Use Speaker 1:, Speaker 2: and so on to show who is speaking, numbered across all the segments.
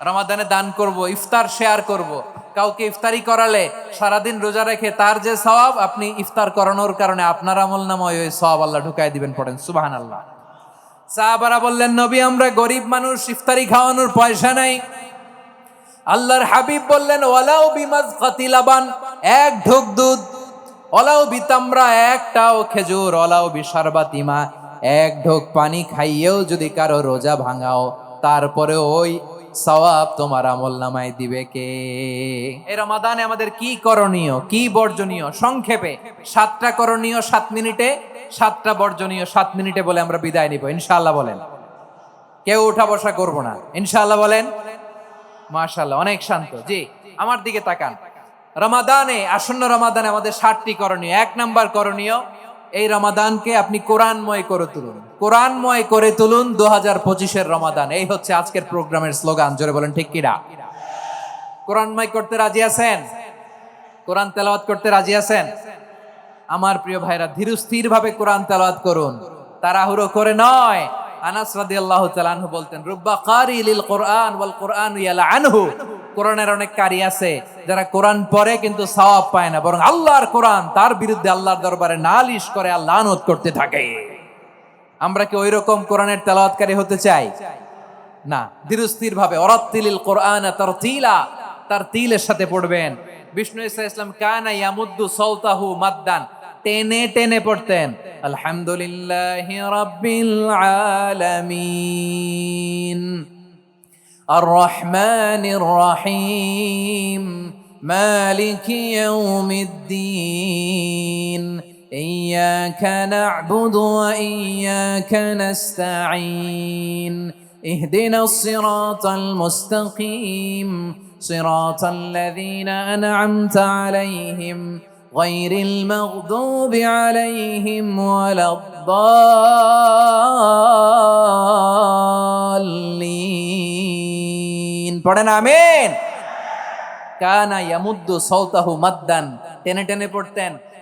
Speaker 1: রমাদানে দান করব, ইফতার শেয়ার করব। কাউকে ইফতারি করালে সারাদিন রোজা রেখে তার যে সওয়াব, আপনি ইফতার করানোর কারণে আপনার আমল নাময় ওই সওয়াব আল্লাহ ঢুকাই দিবেন পড়েন। সুবাহান আল্লাহ সাহাবারা বললেন, নবী, আমরা গরিব মানুষ, ইফতারি খাওয়ানোর পয়সা নাই। আল্লাহর হাবিব বললেন ওলাও বিমাজ কাতিলাবান এক ঢোক দুধ ওলাও বিতামরা, একটাও খেজুর ওলাও বিশারবাতিমা, এক ঢোক পানি খাইয়েও যদি কারও রোজা ভাঙাও, তারপরে ওই সওয়াব তোমার আমল নামায় দিবে কে? এই রমাদানে আমাদের কি করণীয়, কি বর্জনীয়? সংক্ষেপে, সাতটা করণীয় সাত মিনিটে, সাতটা বর্জনীয় সাত মিনিটে বলে আমরা বিদায় নিব, ইনশাআল্লাহ বলেন। কেউ উঠা বসা করব না, ইনশাআল্লাহ বলেন। মাশাল্লাহ অনেক শান্ত, জি, আমার দিকে তাকান। রমাদানে, আসন্ন রমাদানে আমাদের ষাটটি করণীয়, এক নাম্বার করণীয়, এই রমাদানকে আপনি কোরআনময় করে তুলুন। কোরআনময় করে তুলুন দু হাজার পঁচিশের রমাদান। এই হচ্ছে আজকের প্রোগ্রামের স্লোগান। জোরে বলেন, ঠিক কিরা কোরআনময় করতে রাজি আছেন? কোরআন তেলাওয়াত করতে রাজি আছেন? আমার প্রিয় ভাইরা ধীরস্থির ভাবে কোরআন তেলাওয়াত করুন। তাড়াহুড়ো করে নয়। আনাস রাদিয়াল্লাহু তাআলা আনহু বলতেন, রুব্বা কারি লিল কোরআন ওয়াল কোরআন ইয়ালা আনহু। কোরআনের অনেক কারি আছে, যারা কোরআন পড়ে কিন্তু সওয়াব পায় না, বরং আল্লাহর কোরআন তার বিরুদ্ধে আল্লাহর দরবারে নালিশ করে আল্লাহ লানত করতে থাকে। আমরা কি ওই রকম কোরআনের তেলাওয়াতকারী হতে চাই? না। ধীরস্থির ভাবে অরাত্তিলিল কোরআন তার তিলা তার তিলের সাথে পড়বেন। বিষ্ণু ইসলাম কানা ইয়ামুদ্দু সৌতাহু মাদ্দান। টেনে টেনে পড়তেন। আলহামদুলিল্লাহ রাব্বিল আলামিন। আর রহমানির রহিম। মালিক ইয়াউমিদ্দিন। إياك نعبد وإياك نستعين اهدنا الصراط المستقيم صراط الذين أنعمت عليهم غير المغضوب عليهم ولا الضالين পড়েন আমিন কানা ইয়ামুদ্দু সৌতাহু মাদ্দান টেনে টেনে পড়তেন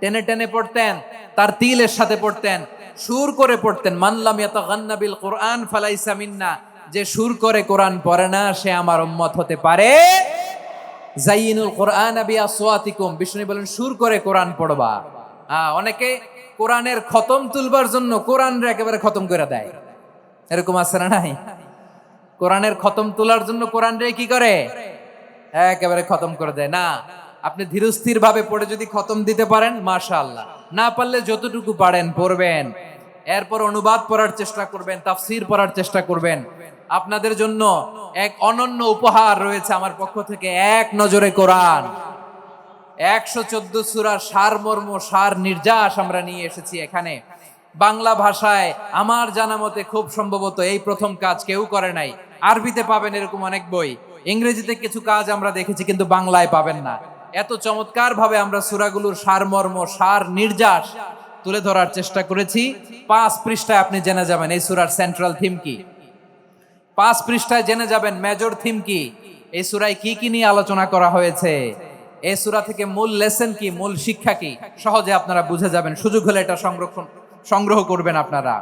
Speaker 1: টেনে টেনে পড়তেন, তার তিলের সাথে পড়তেন, সুর করে পড়তেন। মানলাম ইয়াতাগান্না বিল কোরআন ফালাইসা মিন্না। যে সুর করে কোরআন পড়ে না, সে আমার উম্মত হতে পারে। জাইনুল কোরআন আবি আসওয়াতিকুম বিষ্ণু বলেন, সুর করে কোরআন পড়বা। হ্যাঁ অনেকে কোরআনের খতম তুলবার জন্য কোরআন একেবারে খতম করে দেয়। এরকম আছে না নাই? কোরআনের খতম তোলার জন্য কোরআন রে কি করে? একেবারে খতম করে দেয়। না আপনি ধীরস্থির ভাবে পড়ে যদি খতম দিতে পারেন, মাশাআল্লাহ। না পারলে যতটুকু পারেন, পড়বেন। এরপর অনুবাদ পড়ার চেষ্টা করবেন, তাফসির পড়ার চেষ্টা করবেন। আপনাদের জন্য এক অনন্য উপহার রয়েছে আমার পক্ষ থেকে, এক নজরে কোরআন। একশো চোদ্দ সুরার সার মর্ম, সার নির্যাস আমরা নিয়ে এসেছি এখানে। বাংলা ভাষায় আমার জানা মতে খুব সম্ভবত এই প্রথম কাজ কেউ করে নাই। আরবিতে পাবেন এরকম অনেক বই। ইংরেজিতে কিছু কাজ আমরা দেখেছি, কিন্তু বাংলায় পাবেন না। এত চমৎকার ভাবে আমরা সুরাগুলোর সার মর্ম সার নির্যাস তুলে ধরার চেষ্টা করেছি। পাঁচ পৃষ্ঠায় আপনি জেনে যাবেন এই সুরার সেন্ট্রাল থিম কি। পাঁচ পৃষ্ঠায় জেনে যাবেন মেজর থিম কি। এই সুরায় কি কি নিয়ে আলোচনা করা হয়েছে। এই সুরা থেকে মূল লেসন কি, মূল শিক্ষা কি, সহজে আপনারা বুঝে যাবেন। সুযোগ হলে এটা সংরক্ষণ, সংগ্রহ করবেন আপনারা।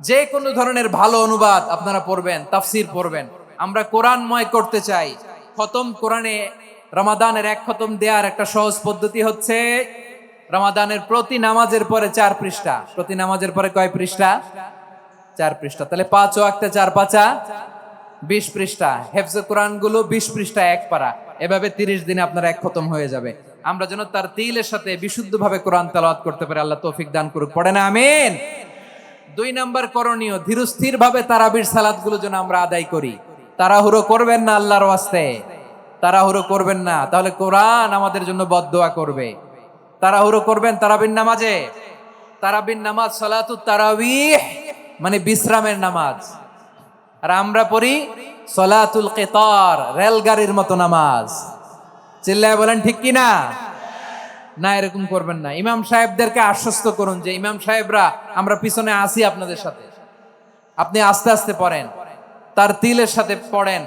Speaker 1: যে কোনো ধরনের ভালো অনুবাদ আপনারা পড়বেন, তাফসির পড়বেন। আমরা কোরআনময় করতে চাই। খতম কোরআনে রমাদানের এক খতম দেওয়ার একটা সহজ পদ্ধতি হচ্ছে রমাদানের প্রতি নামাজের পরে চার পৃষ্ঠা। প্রতি নামাজের পরে কয় পৃষ্ঠা? চার পৃষ্ঠা। তাহলে পাঁচ ও একটা চার পাঁচা, বিশ পৃষ্ঠা। হেফজে কোরআনগুলো বিশ পৃষ্ঠা এক পারা এভাবে তিরিশ দিনে আপনার এক খতম হয়ে যাবে। আমরা যেন তার তিলের সাথে বিশুদ্ধ ভাবে কোরআন তেলাওয়াত করতে পারি, আল্লাহ তৌফিক দান করুক। পড়ে না, আমিন? দুই নাম্বার করণীয় ধীরস্থির ভাবে তারাবির সালাদগুলো যেন আমরা আদায় করি। তাড়াহুড়ো করবেন না আল্লাহর ওয়াস্তে। তাড়াহুড়ো করবেন না। তাহলে কোরআন আমাদের জন্য বদদোয়া করবে। তাড়াহুড়ো করবেন তারাবির নামাজে। তারাবির নামাজ সালাতু তারাবিহ মানে বিশ্রামের নামাজ। আর আমরা পড়ি সলাতুল কেতর, রেলগাড়ির মতো নামাজ। চিল্লায় বলেন ঠিক কি না না, এরকম করবেন না। ইমাম সাহেবদেরকে আশ্বস্ত করুন যে, ইমাম সাহেবরা, আমরা পিছনে আসি আপনাদের সাথে। আপনি আস্তে আস্তে পড়েন। তার তিলের সাথে পড়েন।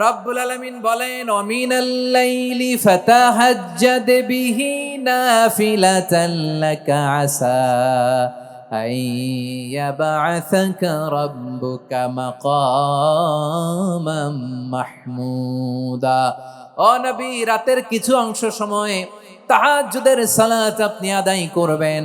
Speaker 1: রব্বুল আলামিন বলেন, অমিনাল লাইলি ফাতাহাজ্জাদ বিহি নাফিলাতান লাকা আসা আন ইয়াবআসাকা রাব্বুকা মাকামাম মাহমুদা। ও নবী, রাতের কিছু অংশ সময়ে তাহাজ্জুদের সালাত আপনি আদায় করবেন।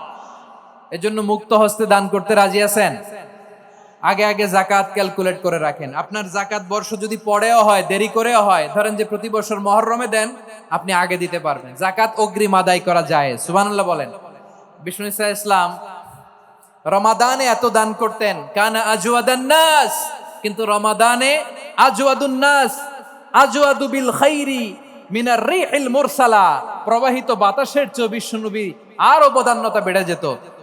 Speaker 1: এজন্য মুক্ত হস্তে দান করতে রাজি আছেন? আগে আগে জাকাত ক্যালকুলেট করে রাখেন। আপনার জাকাত বর্ষ যদি পরেও হয়, দেরি করেও হয়, ধরেন যে প্রতি বছর মহরমে দেন, আপনি আগে দিতে পারবেন। জাকাত অগ্রিম আদায় করা যায় সুবহানাল্লাহ বলেন। বিষ্ণু ইসা ইসলাম, রমাদানে এত দান করতেন, কানা আজওয়াদান নাস, কিন্তু রমাদানে আজওয়াদুন নাস, আজওয়াদু বিল খাইরি মিনার রিহিল মুরসালা, প্রবাহিত বাতাসের চেয়ে বিশ্বনবী আরও বদান্যতা বেড়ে যেত।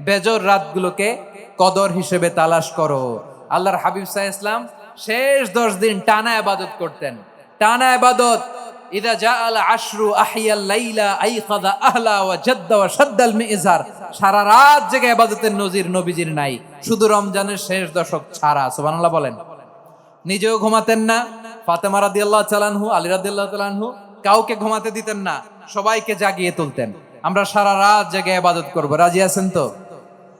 Speaker 1: বেজর রাতগুলোকে কদর হিসেবে তালাশ করো। আল্লাহর হাবিব সাহ ইসলাম শেষ দশ দিন টানা আবাদত করতেন। টানা আবাদত ইদা জা আল আশরু আহিয়াল লাইলা আইকাদা আহলা ওয়া জাদ্দা ওয়া শাদ্দাল মিজার। সারা রাত জেগে ইবাদতের নজির নবীজির নাই। শুধু রমজানের শেষ দশক ছাড়া, সুবহানাল্লাহ বলেন। নিজেও ঘুমাতেন না। ফাতেমা রাদিয়াল্লাহু তাআলাহু আলী রাদিয়াল্লাহু তাআলাহু কাউকে ঘুমাতে দিতেন না। সবাইকে জাগিয়ে তুলতেন। আমরা সারা রাত জেগে ইবাদত করব। রাজি আছেন তো?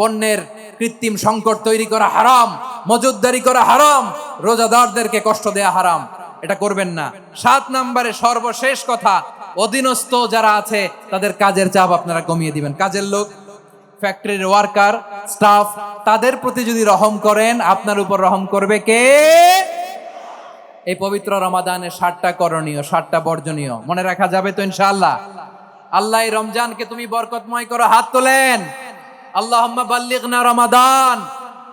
Speaker 1: পণ্যের কৃত্রিম সংকট তৈরি করা হারাম মজুদদারি করা হারাম, রোজাদারদেরকে কষ্ট দেয়া হারাম। এটা করবেন না। সাত নম্বরে সর্বশেষ কথা, অধীনস্থ যারা আছে, তাদের কাজের চাপ আপনারা কমিয়ে দিবেন। কাজের লোক, ফ্যাক্টরির ওয়ার্কার, স্টাফ, তাদের প্রতি যদি রহম করেন, আপনার উপর রহম করবে কে? এই পবিত্র রমাদানে ষাটটা করণীয় ষাটটা বর্জনীয়। মনে রাখা যাবে তো ইনশাআল্লাহ। আল্লাহ রমজানকে তুমি বরকতময় করো হাত তোলেন। আল্লাহ বাল্লিগনা রমাদান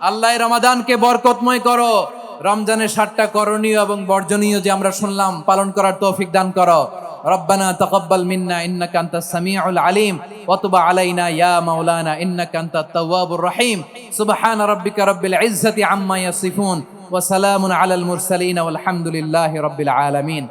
Speaker 1: আল্লাহ এই রমাদানকে বরকতময় করো রমজানের ষাটটা করণীয় এবং বর্জনীয় যে আমরা শুনলাম পালন করার তৌফিক দান করো ربنا تقبل منا انك انت السميع العليم وتب علينا يا مولانا انك انت التواب الرحيم سبحان ربك رب العزه عما يصفون وسلام على المرسلين والحمد لله رب العالمين